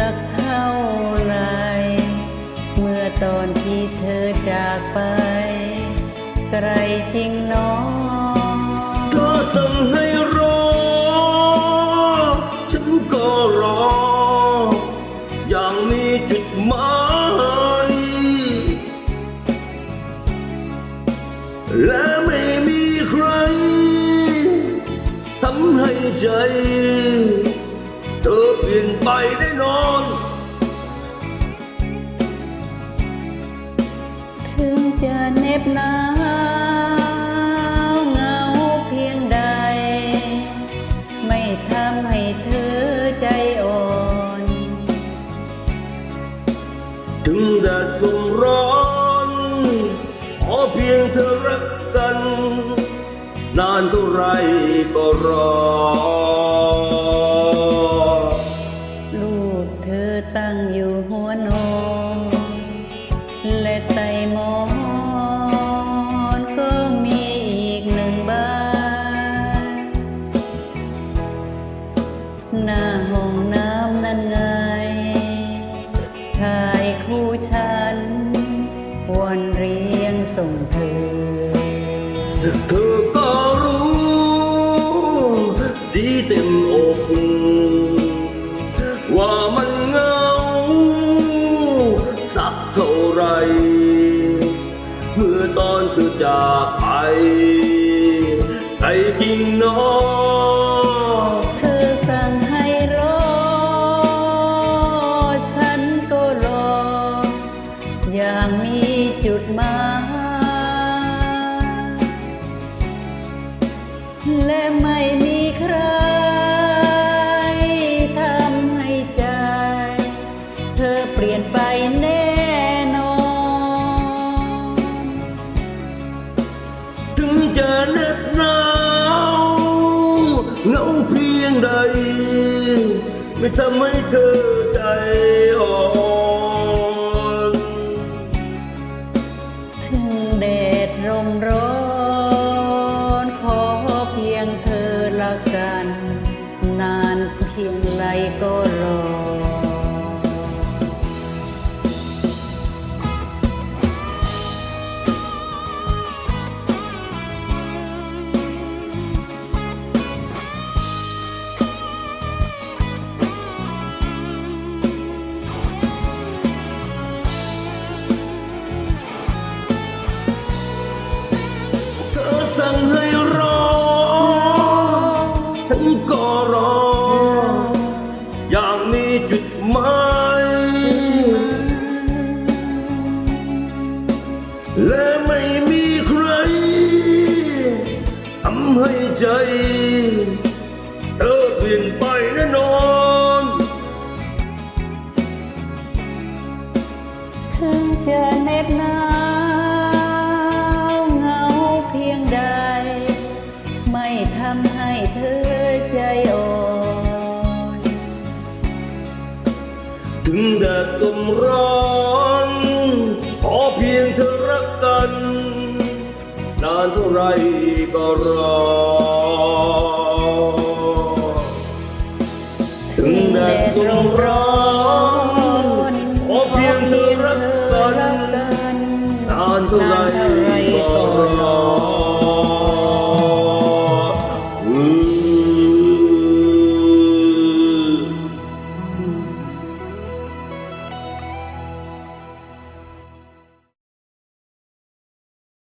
สักเท่าไร เมื่อตอนที่เธอจากไป ไกลจริงน้องเธอสั่งให้รอ ฉันก็รอ อย่างมีจุดหมายและไม่มีใครทำให้ใจ เธอเปลี่ยนไปได้นอน หน็บหนาวเงาเพียงใด ไม่ทำให้เธอใจอ่อน ถึงแดดลมร้อนขอเพียงเธอรักกัน นานเท่าไรก็รอ ลูกเธอตั้งอยู่หัวนอนและไตหมอ ห้องน้ำนั่นไงชายคู่ฉัน วันเรียงส่งเธอ เธอก็รู้ ดีเต็มอกว่ามันเงา สักเท่าไร เมื่อตอนเธอจากไป มา และไม่มีใครทำให้ใจ เธอเปลี่ยนไปแน่นอน ถึงจะเหน็บหนาวเหงาเพียงใด ไม่ทำให้เธอใจอ่อน นานเพียงไรก็รอ เธอสั่งให้ และไม่มีใครทำให้ใจเธอเปลี่ยนไปแน่นอนถึงจะเหน็บหนาวเหงาเพียงใด ไม่ทำให้เธอใจอ่อนถึงแดดลมร้อน ขอเพียงเธอ นานเท่าไรก็รอ ถึงแดดคงร้อนโอเพียงเธอรักกันนานเท่าไร